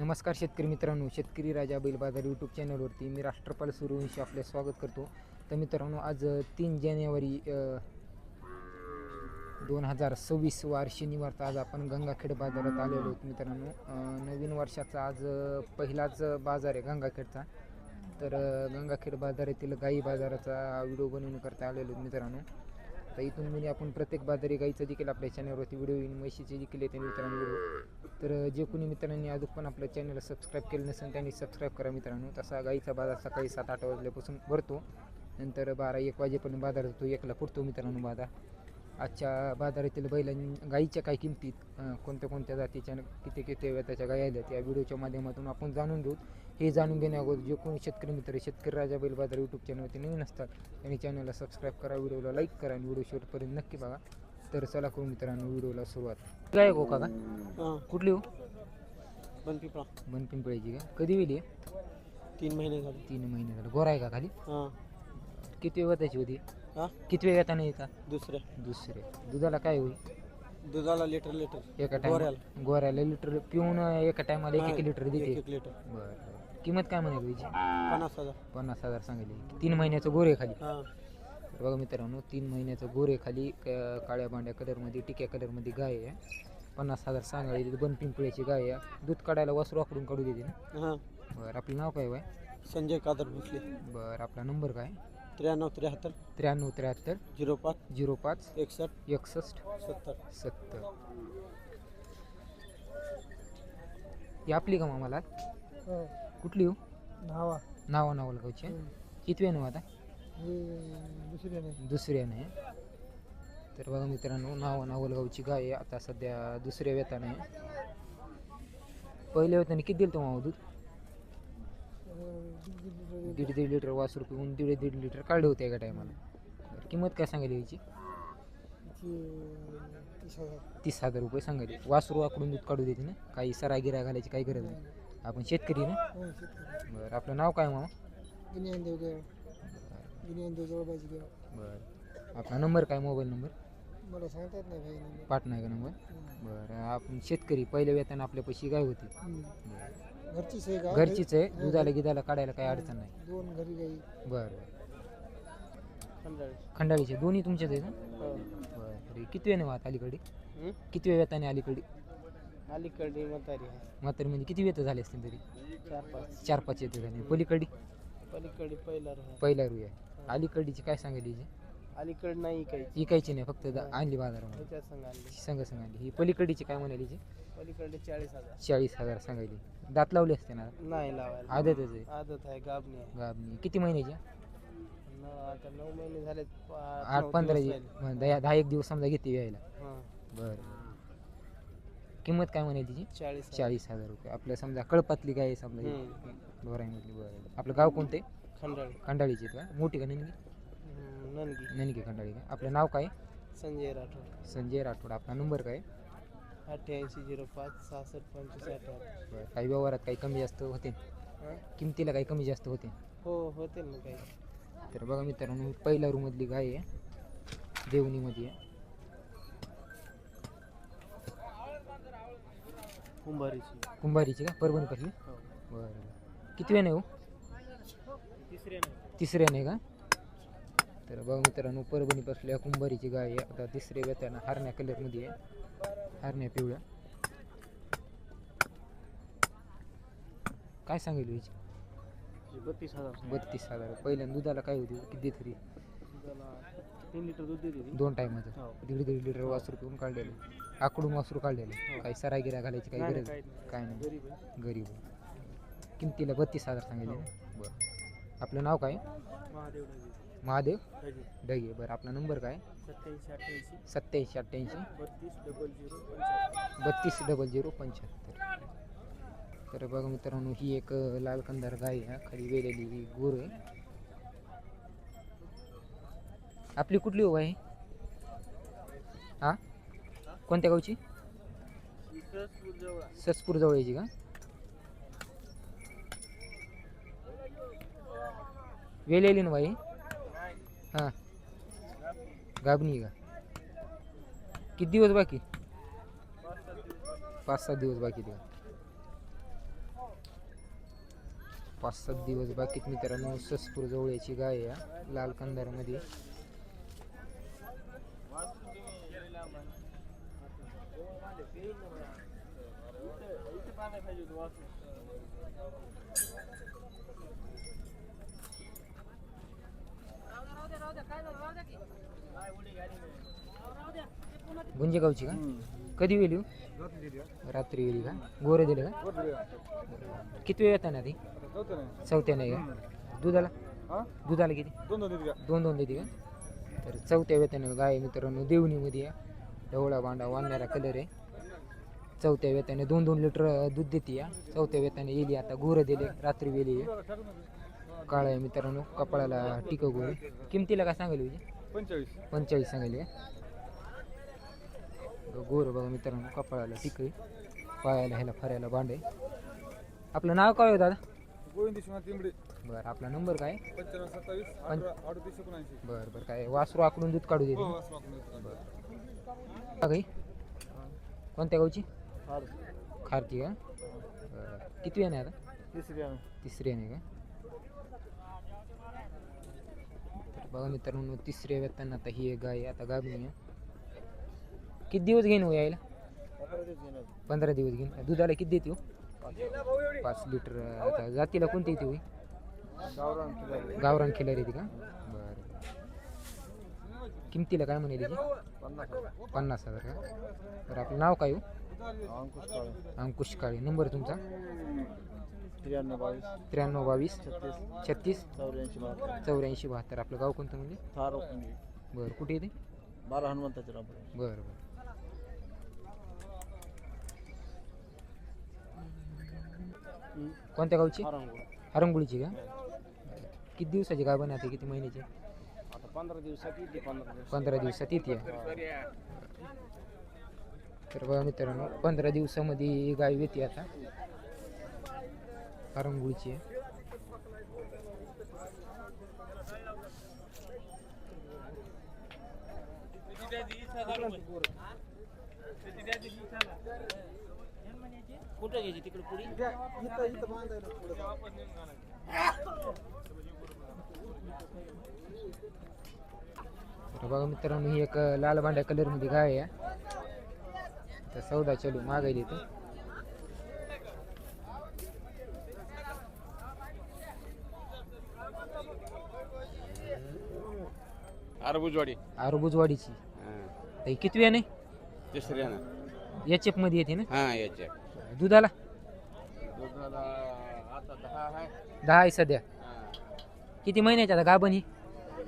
नमस्कार शेतकरी मित्रांनो शेतकरी राजा बैल बाजार यूट्यूब चॅनलवरती मी राष्ट्रपाल सूर्यवंशी आपले स्वागत करतो. तर मित्रांनो आज तीन जानेवारी दोन हजार सव्वीस वार शनिवारचा आज आपण गंगाखेड बाजारात आलेलो आहोत मित्रांनो. नवीन वर्षाचा आज पहिलाच बाजार आहे गंगाखेडचा. तर गंगाखेड गंगाखेड बाजारातील गाई बाजाराचा व्हिडिओ करता आलेलो आहोत मित्रांनो. तर इथून म्हणजे आपण प्रत्येक बाजारी गाईचं देखील आपल्या चॅनलवरती व्हिडिओ येईन म्हशीचे देखील येते मित्रांनो. व्हिडिओ तर जे कोणी मित्रांनी अजून पण आपल्या चॅनलला सबस्क्राईब केलं नसेल त्यांनी सबस्क्राईब करा मित्रांनो. तसा गाईचा बाजार सकाळी सात आठ वाजल्यापासून भरतो. नंतर बारा एक वाजेपर्यंत बाजार होतो एकला फुटतो मित्रांनो बाजार. आजच्या बाजारातील बैलां गाईच्या काही किमतीत कोणत्या कोणत्या जातीच्या किती किती त्याच्या गाय आल्या या व्हिडिओच्या माध्यमातून आपण जाणून घेऊ. हे जाणून घेण्याअगोदर जे कोणी शेतकरी मित्र शेतकरी राजा बैल बाजार यूट्यूब चॅनलवरती नवीन असतात त्यांनी चॅनलला सबस्क्राईब करा व्हिडिओला लाईक करा आणि व्हिडिओ शेवटपर्यंत नक्की बघा. तर चला करू मित्रांनो व्हिडिओला सुरुवात. काय हो काका? हां. कुठली हो? बनपिपळा. बनपिंपळीची का? कधी वेली? तीन महिने झाले. तीन महिने झाले. गोरा आहे का खाली? किती वेळ त्याची होती? हां? किती वेळ येताना येता? दुसऱ्या दुसरे. दुधाला काय होईल? दुधाला लिटर लिटर एका टाइम गोऱ्याला. गोऱ्याला लिटर पिऊन एका टायमाला एक एक लिटर देते. एक लिटर बरं किंमत काय म्हणाली तुझी? पन्नास हजार. पन्नास हजार सांगितली तीन महिन्याचं गोरे खाली. हां. तर बघा मित्रांनो तीन महिन्याचं गोरे खाली काळ्या बांड्या कलरमध्ये टिक्या कलरमध्ये गाय आहे. पन्नास हजार सांगायची बन पिंपळ्याची गाय आहे. दूध काढायला वासरू आकडून काढू देते ना? हां. बरं आपलं नाव काय बाय संजय कादर भोसले. बरं आपला नंबर काय? त्र्याण्णव त्र्याहत्तर त्र्याण्णव त्र्याहत्तर झिरो पाच झिरो पाच एकसष्ट एकसष्ट सत्तर. सत्तर. ही आपली का मामाला? कुठली हो? दहावा नावा नावल गावची किती वेळ आता? दुसऱ्या नाही दुसऱ्याने आहे. तर बघा मित्रांनो नावा नावलगावची गाय आहे. आता सध्या दुसऱ्या वेताने आहे. पहिल्या वेताने किती दिलं तुम्हाला दूध? दीड दीड लिटर वासरू पिऊन दीड दीड लिटर काढले होते एका टायमाला. किंमत काय सांगायली याची? तीस हजार रुपये सांगायली वासरू आकडून दूध काढू देते ना? काही सरा गिरा घालायची काही गरज नाही. आपण शेतकरी ना? बरं आपलं नाव काय मामा? बरं. आपला नंबर काय मोबाईल नंबर? मला सांगता येत नाही भाई पाठ नाही का नंबर? बरं आपण शेतकरी पहिल्या वेताने आपल्या पैसे गाय होती. घरचीच आहे का? घरचीच आहे. दुधाला गिधाला काढायला काही अडचण नाही. दोन घरी गाई बरं खंडाळीचे. दोन्ही तुमचेच आहे ना? बरं किती वेळ वाहत अलीकडे? किती वेळ येताने अलीकडे? अलीकडे म्हातारी आहे. मात्र म्हणजे किती वेळ झाले असतील तरी? चार पाच. चार पाच येते झाले. पलीकडे पलीकडे पहिला राहा पहिला रू आहे. अलीकडीची काय सांगितली हिची? अलीकडे नाही काही इकायची नाही फक्त दा- आणली बाजारामध्ये. संघ आणली. संघ संघ आणली. ही पलीकडीची काय म्हणाली हिची? चाळीस हजार. चाळीस हजार सांगायली. दात लावले असते ना? नाही लावायला. आदतच आहे. आदत आहे गाबणी आहे. गाबणी. किती महिन्याची? न- आता नऊ महिने झाले आठ पंधरा दि- दहा दहा एक दिवस समजा घेते यायला. बरं. किंमत काय म्हणाली तिची? चाळीस चाळीस हजार रुपये. आपल्या समजा कळपातली गाय आहे समजा हम्म. डोराईमधली बरं. आपलं गाव कोणते? खंडाळी. खंडाळीची का? मोठी का ननगी हम्म, नंदी ननगी खंडाळी का? आपलं नाव काय? संजय राठोड. संजय राठोड. आपला नंबर काय? अठ्ठ्याऐंशी झिरो पाच सहासष्ट पंचवीस बरं काही व्यवहारात काही कमी जास्त होते? किमतीला काही कमी जास्त होते? हो होते ना काही. तर बघा मित्रांनो पहिल्या रूममधली गाय आहे. देवणीमध्ये आहे. कुंभारीची. कुंभारीची का? परभणी कसली हो. बरं किती वेळ नाही हो? तिसऱ्या नाही तिसऱ्याने का? तर बघा मित्रांनो परभणी बसल्या कुंभारीची गाय आहे. आता तिसऱ्या व्यतानं हरण्या कलरमध्ये आहे. हरण्या पिवळ्या. काय सांगितलं हिची बत्तीस हजार. बत्तीस हजार. पहिल्यांदा दुधाला काय होती? किती तरी तीन लिटर दूध देते ती दोन टायमाचं. हो. दीड दीड लिटर वासरू पिऊन काढलेलं. आकडून वासरू काढलेलं. काही सरागिरा घालायची काही नाही, गरज? काही नाही. काय नाही. गरीब आहे. गरीब आहे. किमतीला बत्तीस हजार सांगितले ना बरं. आपलं नाव काय? महादेव महादेव? ढगे. बरं आपला नंबर काय? सत्याऐंशी अठ्ठ्याऐंशी. सत्याऐंशी अठ्ठ्याऐंशी. बत्तीस डबल झिरो पंच्याहत्तर. बत्तीस डबल झिरो पंच्याहत्तर. तर बघा मित्रांनो ही एक लाल कंदार गाय आहे खाली वेलेली ही गोर आहे. आपली कुठली हो आहे हा? कोणत्या गावची? जवळ ससपूर जवळची का? वेलेली ना बाई? हां. गाबणी का? किती दिवस बाकी? पाच सात दिवस बाकी ते. पाच सात दिवस बाकीत मित्रांनो ससपूर जवळची गाय आहे लाल लाल कंदारमध्ये गुंजेगावची का? कधी वेली हो? रात्री वेली का? गोरे दिले का? किती वेळ येतात ना ती? चौथ्या नाही का? दुधाला? दुधाला किती? दोन दोन देते का? तर चौथ्या वेताने गाय मित्रांनो देवणीमध्ये आहे ढवळा बांडा वाढणारा कलर आहे. चौथ्या वेताने दोन दोन लिटर दूध देते या. चौथ्या वेताने येली आता गोरं दिले रात्री वेली आहे. काळा आहे मित्रांनो कपाळाला टिक गोरे किमतीला काय सांगायला पाहिजे पंचेचाळीस. पंचेचाळीस सांगायले गोर बघा मित्रांनो कपाळाला टिक पायाला ह्याला फरायला बांड आहे. आपलं नाव काय आहे दादा? गोविंद विश्वनाथ तिंबडे बरं आपला नंबर काय? पंच्याण्णव सत्तावीस पंच- अठरा अडतीस एकोणऐंशी. बरं बरं काय वासरू आकडून दूध काढू देते हो, वासू कोणत्या गावची? खारती का? बरं. किती आहे आता? तिसरी आहे. तिसरी आहे का तर बघा मित्रांनो तिसऱ्या व्यक्तांना आता ही एक गाय आहे, आता गाभणी आहे. किती दिवस घेईन हो यायला? पंधरा दिवस घेईन. दुधाला किती देते हो? पाच लिटर. आता जातीला कोणती येते होई? गावरान खेळ येते का? बरं. किमतीला काय म्हणे त्याची? पन्नास हजार. का? तर आपलं नाव काय हो? अंकुश काळे. अंकुश काळे. नंबर तुमचा? त्र्याण्णव बावीस. त्र्याण्णव बावीस. छत्तीस. छत्तीस चौऱ्याऐंशी बहात्तर. चौऱ्याऐंशी बहात्तर. आपलं गाव कोणतं म्हणजे थार. बरं कुठे येते बारा हनुमंताचे राबळे बरं बरं. कोणत्या गावची? हरंगुळीची का? किती दिवसाची गाय बनवते किती महिन्याची? आता पंधरा दिवसात येते पंधरा दिवस पंधरा दिवसात येते. तर बघा मित्रांनो पंधरा दिवसामध्ये ही गाय येते आता. हरंगुळीची आहे कुठं घ्यायची? तिकडे पुढे? तर बघा मित्रांनो ही एक लाल भांड्या कलरमध्ये गाय आहे. तर सौदा चालू मागायला इथं अरबुजवाडी आरबुजवाडीची. ही. किती वेळ नाही तिसरी आहे ना. एच एफमध्ये येते ना? हा याच्या दुधाला? दुधाला आता दहा आहे. दहा आहे सध्या. किती महिन्याची आता गाभण ही?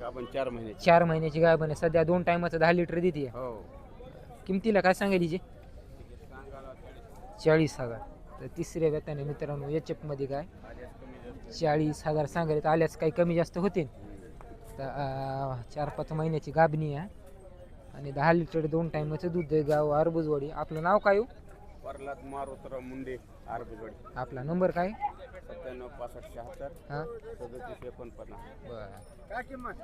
आपण चार महिन्याची. चार महिन्याची गाभण आहे. सध्या दोन टायमाचं दहा लिटर देते हो. किमतीला काय सांगायची हिची? चाळीस. हजार. तर तिसऱ्या व्यताने मित्रांनो एच एफमध्ये काय चाळीस हजार सांगायला आल्यास काही कमी जास्त होते तर चार पाच महिन्याची गाभणी आहे. आणि दहा लिटर दोन टायमाचं दूध आहे गाव अरबुजवाडी. आपलं नाव काय हो? प्रल्हाद मारुतराव मुंडे अरबुजवाडी. आपला नंबर काय? सत्त्याण्णव पासष्ट शहात्तर हां? सदतीस एकोणपन्नास. बरं. काय किंमत